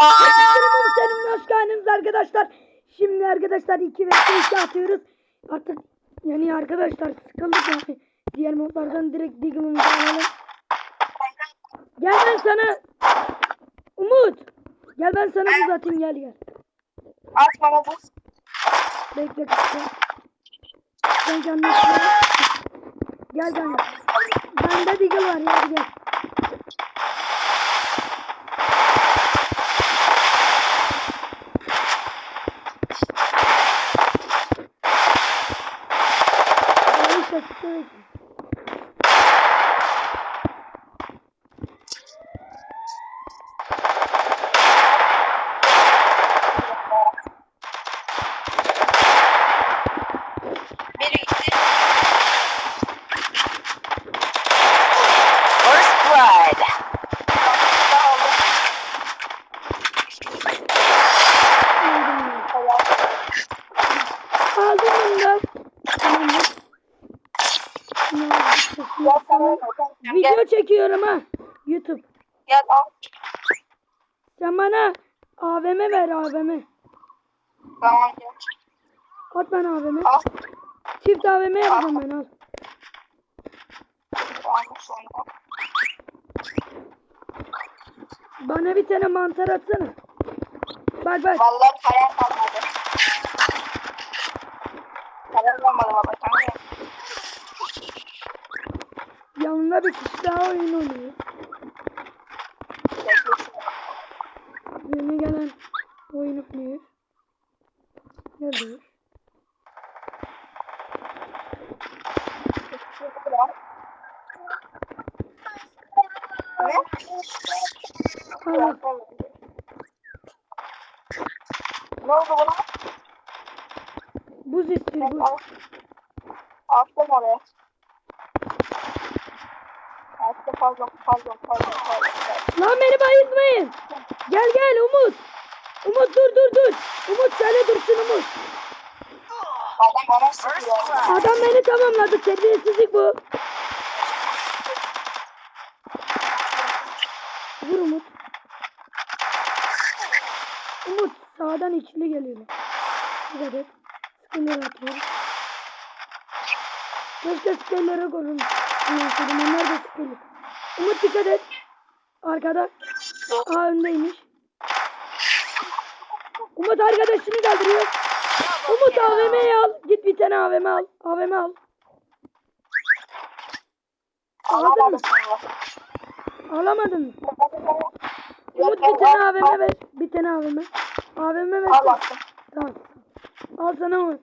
Senin hoş geldiniz arkadaşlar. Şimdi arkadaşlar 2 ve 2 atıyoruz. Artık yani arkadaşlar sıkıldık yani. Diğer modlardan direkt Diggle'ımızı alalım. Gel ben sana Umut. Gel ben sana buz atayım gel gel. At bana bu. Bekle kızım. Sen kendin şöyle- Gel gel. Bende Diggle var ya gel. Ay, şaka yok. Biri gitti. First blood. Aldım bunu da. Tamamdır. Ne oldu? Video çekiyorum ha. YouTube. Gel al. Sen bana AVM ver AVM. Tamam gel. At bana AVM. Al. Çift AVM yapacağım ben al. Bana bir tane mantar atsana. Bak bak. Vallahi kalem kalmadı. Kalem kalmadı baba. Tamam. Yanında bir daha oyun oynuyor. Yeni gelen oyun oynuyor. Ne diyor? Ne? Oldu buna? Buz istiyor buz. Attım oraya. Fazla fazla fazla fazla. Lan beni bayıltmayın. Gel gel Umut. Umut dur dur dur. Umut şöyle dursun Umut. Adam bana sıkıyor. Adam beni tamamladı. Terbiyesizlik bu. Vur Umut. Umut sağdan içli geliyor. Dikkat et. Skiller atıyorum. Keşke skillere korun. Onlar da skiller. Umut dikkat et. Arkada. Aa öndeymiş. Umut arkadaşını kaldırıyor. Umut AVM'yi al. Git bir tane AVM al. AVM al. Aldın mı? Alamadın mı? Umut bir tane AVM ver. Bir tane AVM. AVM ver. Al. Tamam. Al sana Umut.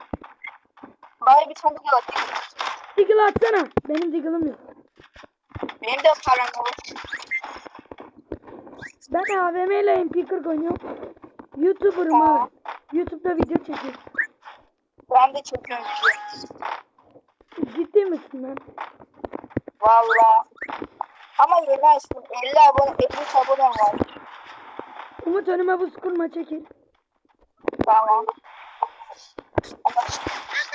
Bana bir tane daha atayım. Diggle atsana. Benim Diggle'ım yok. Benim de param var. Ben AVM ile MP40 oynuyorum. YouTuber'ım abi. YouTube'da video çekiyorum. Ben de çekiyorum video. Ciddi misin lan? Valla. Ama yeni açtım. 50 abone, 53 abone var. Umut önüme buz kurma çekil. Tamam.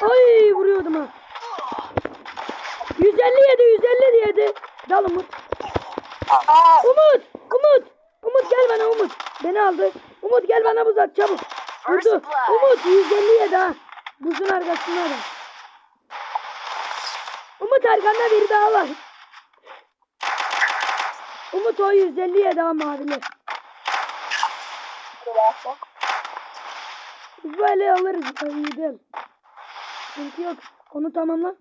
Ay vuruyordum ha. 157 157 yedi. Dal Umut. Aa, Umut! Umut! Umut gel bana Umut. Beni aldı. Umut gel bana buz at çabuk. Vurdu. Umut 157 ha. Buzun arkasında da. Umut arkanda biri daha var. Umut o 157 ha mavili. böyle alırız. iyi değil. Sıkıntı yok. Onu tamamla.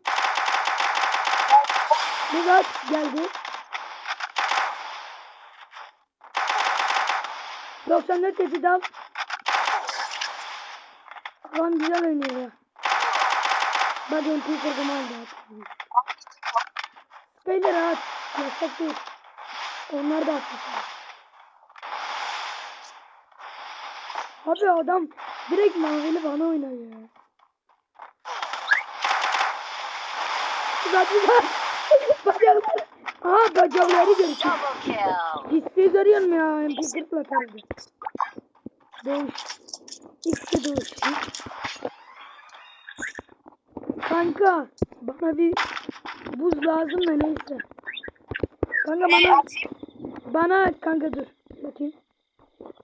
Buz at geldi. 94 efi dal. Adam güzel oynuyor. Bak MP kırdım aldı. Beyler at. Yasak değil. Onlar da atmışlar. Abi adam direkt mavili bana oynuyor ya. Bak bak. Aha bacakları görüşüyor. Pisliği görüyor musun ya? MP40'la tarzı. Doğuş. İkisi doğuş. Kanka bana bir buz lazım da neyse. Kanka bana bana kanka dur. Bakayım.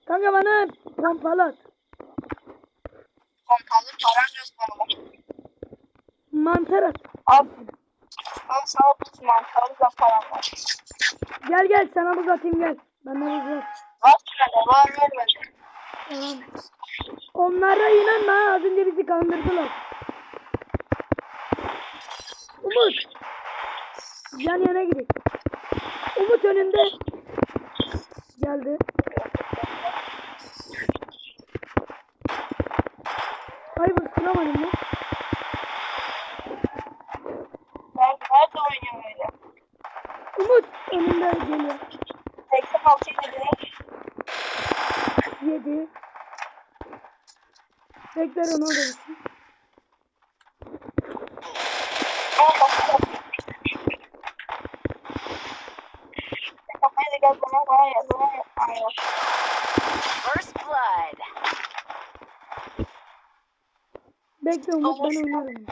Kanka bana pompalı at. Pompalı yok bana. Mantar at. Al. Al sana bir mantarı da param var. Gel gel sana buz atayım gel. Benden buz at. Var bende var bende. Tamam. Onlara inanma az önce bizi kandırdılar. Umut. Yan yana gidelim. Umut önünde. Geldi. Ay bu sıramadım mı? Ben nerede oynuyorum öyle? Umut önünde geliyor. 86 yedi. Yedi. Bekler onu alırız. Al bak. Kafaya da gel bana bana yaz. Bana yaz. Bana yaz. First blood. Bekle Umut ben oynarım.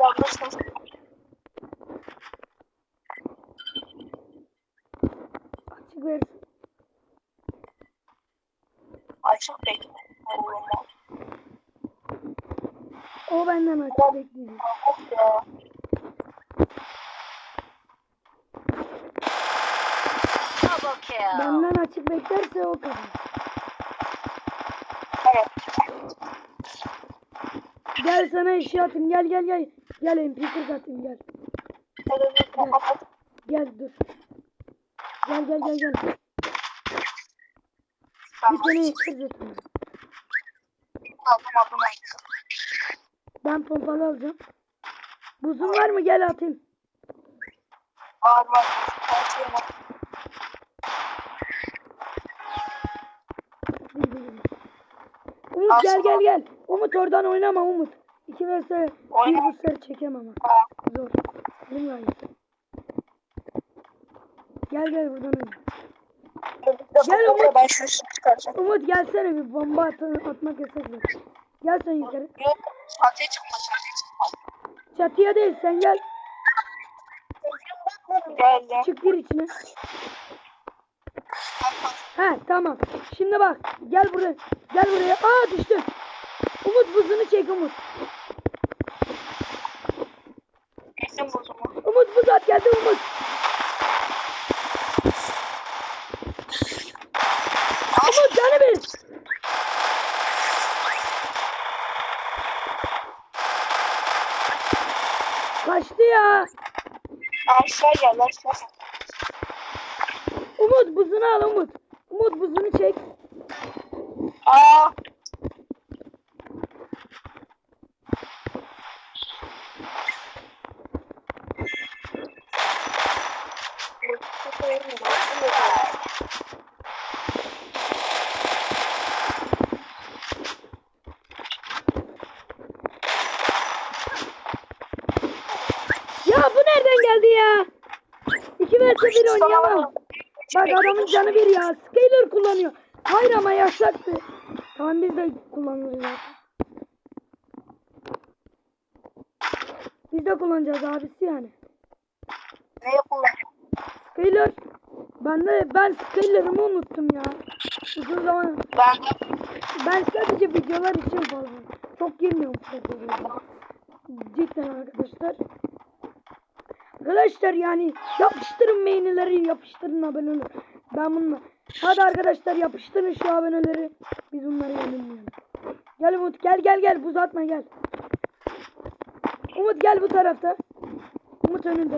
Yazmışsın. Açık ver. Açık bekle. Allah'ım. Ya. Double kill. Benden açık beklerse o kadar. Evet. Gel sana işi atayım. Gel gel gel. Gel MP40 atayım gel. Kapat. Gel dur. Gel gel gel gel. Bir sene yeter zaten. Aldım aldım. Ben pompalı alacağım. Buzun var mı? Gel atayım. Var. Var. Umut gel gel gel. Umut oradan oynama Umut. İki vs bir sefer çekemem ama. Zor. Elim var. Gel gel buradan oyna. Gel Umut. Ben şu çıkaracağım. Umut gelsene bir bomba at atmak yasak. Gel sen yukarı. Yok. Ateş çıkmaz. Ateş çıkmaz. Çatıya değil sen gel. Geldim. Çık gir içine. He tamam. Şimdi bak. Gel buraya. Gel buraya. Aa düştü. Umut buzunu çek Umut. Kesin. Umut buz at geldi Umut. Umut canı bir. Kaçtı ya. Aşağı gel aşağı. Umut buzunu al Umut. Umut buzunu çek. Aa. Ya bu nereden geldi ya? İki oynayamam. Bak adamın canı bir ya. Scaler kullanıyor. Hayır ama yasaktı. Tamam biz de kullanırız ya. Biz de kullanacağız abisi yani. Ne yapalım? Scaler. Ben de ben Scaler'ımı unuttum ya. Uzun zaman Ben de ben sadece videolar için fazla. Çok girmiyorum. Cidden arkadaşlar. Arkadaşlar yani yapıştırın beğenileri yapıştırın aboneleri. Ben bununla. Hadi arkadaşlar yapıştırın şu aboneleri. Biz bunları yenelim yani. Gel Umut gel gel gel buz atma gel. Umut gel bu tarafta. Umut önünde.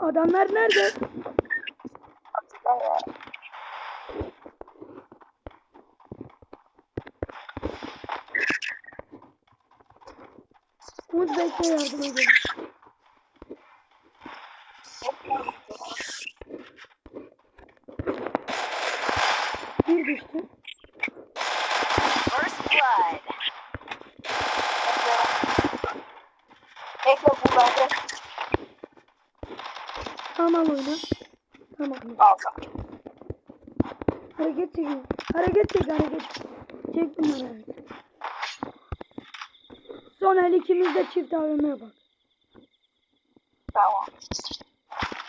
Adamlar nerede? Açıklar ya. Umut bekle yardım edelim. Bir düştü. First blood. Bekle bu bende. Tamam oyna. Tamam. Aldım. Hareket çekin. Hareket çek hareket. Çek bunları. Son el ikimiz de çift AVM yapalım. Tamam.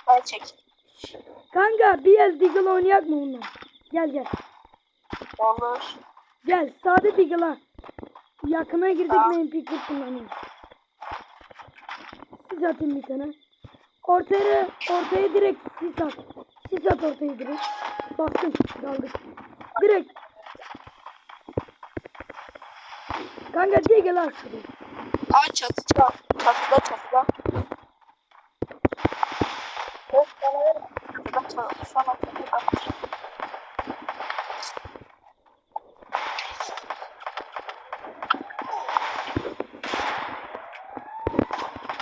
Hadi çek. Kanka bir el Deagle oynayak mı onunla? Gel gel. Olur. Gel sade Deagle'a. Yakına girdik Tamam. main picker kullanıyoruz. Sis atayım bir tane. Ortaya, ortaya direkt sis at. Sis at ortaya direkt. Bastım daldık. Direkt. Kanka Deagle at. Şurayı. Aa çatıda. Çatıda çatıda. Of bana ver. Çatıda çatıda. Sana çatıda.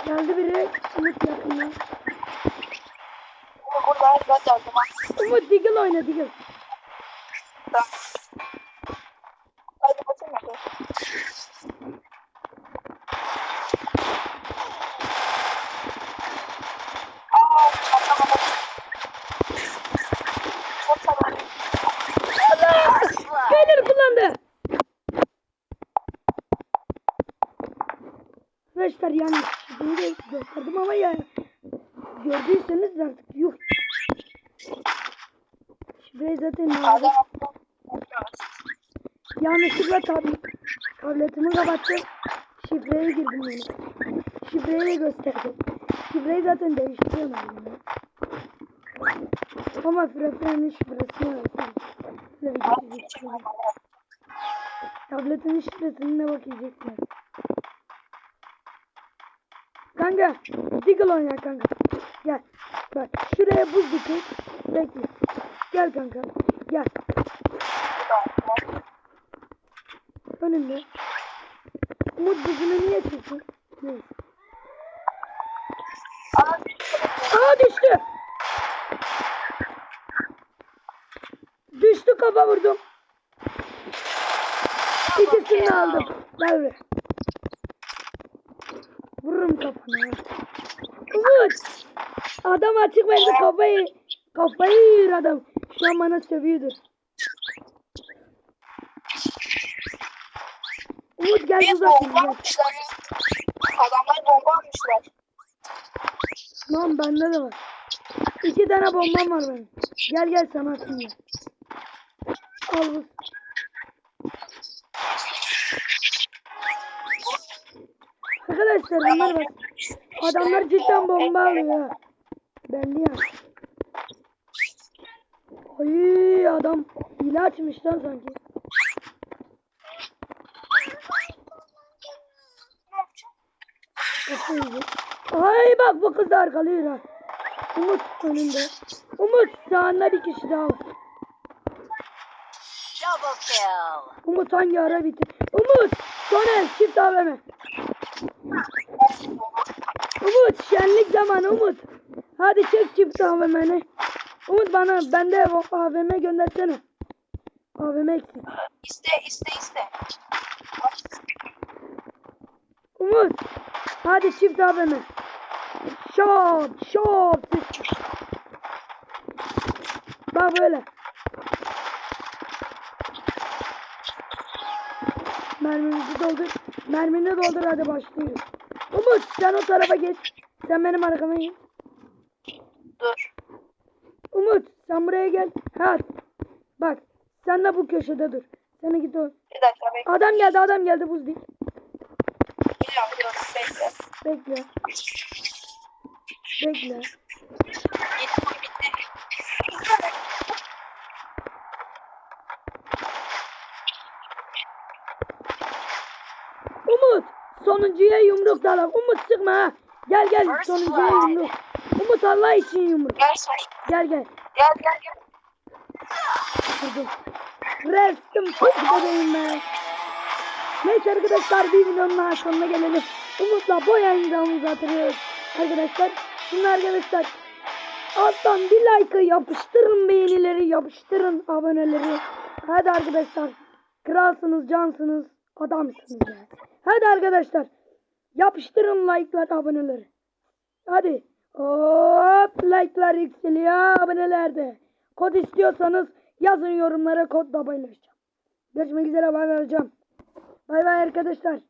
Geldi biri. Umut yakından. Burada ben geldim. Umut Deagle oyna Deagle. Tamam. Hadi bakayım hadi. Aa, çatamadım. Çatamadım. First blood. Skyler kullandı. Arkadaşlar yanlış şifreyi de gösterdim ama ya gördüyseniz artık yuh. Şifreyi zaten Adam yanlışlıkla tablet, tabletimi kapattım. Şifreye girdim yani. Şifreyi de gösterdim. Şifreyi zaten değiştiriyorum ben ya. Ama frefrenin şifresini geçiyorum. Tabletimin şifresine bakacaklar. Kanka, Deagle oyna kanka. Gel. Bak şuraya buz dikey. Bekle. Gel kanka. Gel. Önümde. Umut buzunu niye çektin? Neyse. Aa düştü. Düştü kafa vurdum. İkisini aldım. Gel buraya. Vururum kafana. Umut. Adam açık verdi kafayı. Kafayı yiyor adam. Şu an bana sövüyordur. Umut gel buz bomba atmışlar. Adamlar bomba atmışlar. Lan bende de var. İki tane bombam var benim. Gel gel sana atayım. Al buz. Arkadaşlar bunlar bak. Adamlar cidden bomba alıyor. Belli ya. Ay adam hile açmış lan sanki. Ay bak bu kız da arkalıyor ha. Umut önünde. Umut sağında bir kişi daha var. Umut hangi ara bitti? Umut Soner çift AVM. Umut şenlik zamanı Umut. Hadi çek çift AVM'ni. Umut bana bende AVM göndersene. AVM eksik. İste iste iste. Umut. Hadi çift AVM. Şop şop. Bak böyle. Mermimizi doldur. Mermini doldur hadi başlıyoruz. Umut sen o tarafa geç. Sen benim arkama gel. Dur. Umut sen buraya gel. Ha. Bak sen de bu köşede dur. Sen git o. Bir dakika bekle. Adam geldi adam geldi buz değil. Geliyorum geliyorum bekle. Bekle. Bekle. Bitti bitti. Umut sonuncuya yumruk dalam. Umut sıkma ha. Gel gel sonuncuya yumruk. Umut Allah için yumruk. Gel. Gel gel. Gel gel. Restim çok bebeğim be. Neyse arkadaşlar bir videonun daha sonuna gelelim. Umut'la bu yayıncağımızı hatırlıyoruz. Arkadaşlar şimdi arkadaşlar alttan bir like'ı yapıştırın beğenileri yapıştırın aboneleri. Hadi arkadaşlar kralsınız cansınız adamsınız ya. Hadi arkadaşlar yapıştırın like'lar aboneleri. Hadi. Hop like'lar yükseliyor abonelerde. Kod istiyorsanız yazın yorumlara kodla paylaşacağım. Görüşmek üzere bay hocam. Bay bay arkadaşlar.